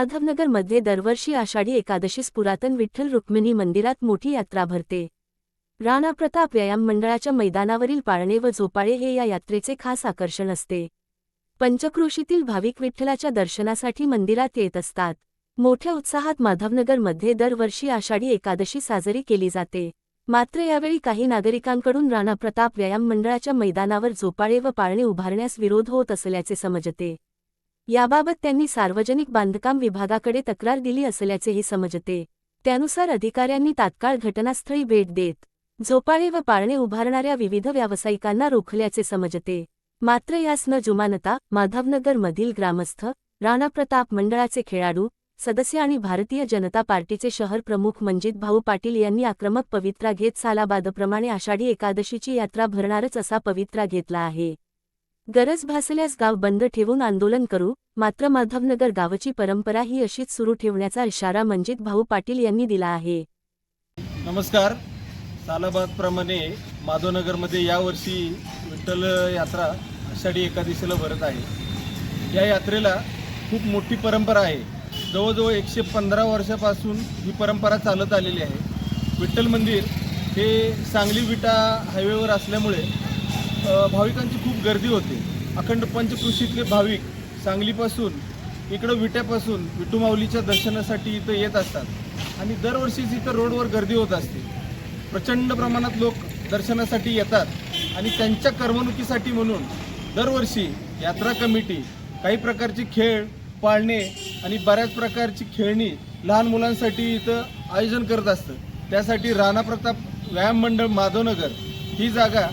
माधवनगरमध्ये दरवर्षी आषाढी एकादशीस पुरातन विठ्ठल रुक्मिणी मंदिरात मोठी यात्रा भरते. राणा प्रताप व्यायाम मंडळाच्या मैदानावरील पाळणे व झोपाळे हे या यात्रेचे खास आकर्षण असते. पंचक्रोशीतील भाविक विठ्ठलाच्या दर्शनासाठी मंदिरात येत असतात. मोठ्या उत्साहात माधवनगरमध्ये दरवर्षी आषाढी एकादशी साजरी केली जाते. मात्र यावेळी काही नागरिकांकडून राणा प्रताप व्यायाम मंडळाच्या मैदानावर झोपाळे व पाळणे उभारण्यास विरोध होत असल्याचे समजते. याबाबत त्यांनी सार्वजनिक बांधकाम विभागाकडे तक्रार दिली असल्याचेही समजते. त्यानुसार अधिकाऱ्यांनी तात्काळ घटनास्थळी भेट देत झोपाळे व पाळणे उभारणाऱ्या विविध व्यावसायिकांना रोखल्याचे समजते. मात्र यास न जुमानता माधवनगरमधील ग्रामस्थ राणा प्रताप मंडळाचे खेळाडू सदस्य आणि भारतीय जनता पार्टीचे शहर प्रमुख मंजित भाऊ पाटील यांनी आक्रमक पवित्रा घेत सालाबादप्रमाणे आषाढी एकादशीची यात्रा भरणारच असा पवित्रा घेतला आहे. गरज भासल्यास गाव बंद ठेवून आंदोलन करू. मात्र माधवनगर गावची परंपरा ही अशीच सुरू ठेवण्याचा इशारा मंजित भाऊ पाटील यांनी दिला आहे. नमस्कार. सालाबादप्रमाणे माधवनगरमध्ये यावर्षी विठ्ठल यात्रा आषाढी एकादशीला भरत आहे. या यात्रेला खूप मोठी परंपरा आहे. जवळजवळ एकशे पंधरा वर्षापासून ही परंपरा चालत आलेली आहे. विठ्ठल मंदिर हे सांगली विटा हायवेवर असल्यामुळे भाविकांची खूप गर्दी होते. अखंड पंचकृषीतले भाविक सांगलीपासून इकडं विट्यापासून विठुमाऊलीच्या दर्शनासाठी इथं येत असतात. आणि दरवर्षीच इथं रोडवर गर्दी होत असते. प्रचंड प्रमाणात लोक दर्शनासाठी येतात. आणि त्यांच्या करमणुकीसाठी म्हणून दरवर्षी यात्रा कमिटी काही प्रकारचे खेळ पाळणे आणि बऱ्याच प्रकारची खेळणी लहान मुलांसाठी इथं आयोजन करत असतं. त्यासाठी राणा प्रताप व्यायाम मंडळ माधवनगर ही जागा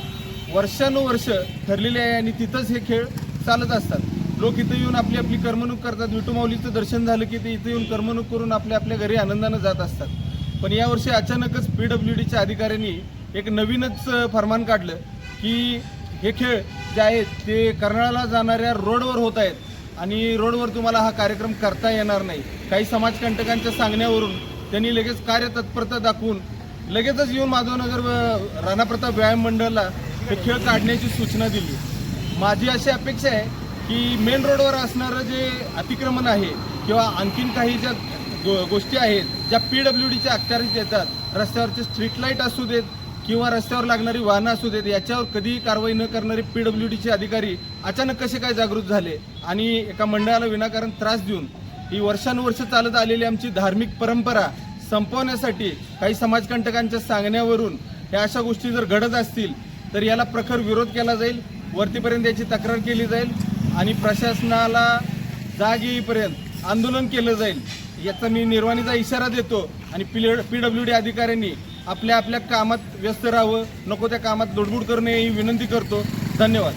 वर्षानुवर्ष ठरलेले आहे आणि तिथंच हे खेळ चालत असतात. लोक इथं येऊन आपली आपली करमणूक करतात. विठुमाऊलीचं दर्शन झालं की ते इथं येऊन करमणूक करून आपल्या आपल्या घरी आनंदानं जात असतात. पण यावर्षी अचानकच पी डब्ल्यू डीच्या अधिकाऱ्यांनी एक नवीनच फरमान काढलं की हे खेळ जे आहेत ते कर्नाळाला जाणाऱ्या रोडवर होत आहेत आणि रोडवर तुम्हाला हा कार्यक्रम करता येणार नाही. काही समाजकंटकांच्या सांगण्यावरून त्यांनी लगेच कार्यतत्परता दाखवून लगेचच येऊन माधवनगर व राणाप्रताप व्यायाम मंडळाला हे खेळ काढण्याची सूचना दिली. माझी अशी अपेक्षा आहे की मेन रोडवर असणारं जे अतिक्रमण आहे किंवा आणखीन काही ज्या गो गोष्टी आहेत ज्या पी डब्ल्यू डीच्या अखत्यारीत येतात रस्त्यावरचे स्ट्रीट लाइट असू देत किंवा रस्त्यावर लागणारी वाहनं असू देत याच्यावर कधीही कारवाई न करणारे पी डब्ल्यू डीचे अधिकारी अचानक कसे काय जागृत झाले आणि एका मंडळाला विनाकारण त्रास देऊन ही वर्षानुवर्ष चालत आलेली आमची धार्मिक परंपरा संपवण्यासाठी काही समाजकंटकांच्या सांगण्यावरून ह्या अशा गोष्टी जर घडत असतील तर याला प्रखर विरोध केला जाईल वरतीपर्यंत याची तक्रार केली जाईल आणि प्रशासनाला जाग येईपर्यंत आंदोलन केलं जाईल. याचा मी निर्वाणीचा इशारा देतो आणि पी पी डब्ल्यू डी अधिकाऱ्यांनी आपल्या आपल्या कामात व्यस्त राहावं नको त्या कामात दुडबुड करणे ही विनंती करतो. धन्यवाद.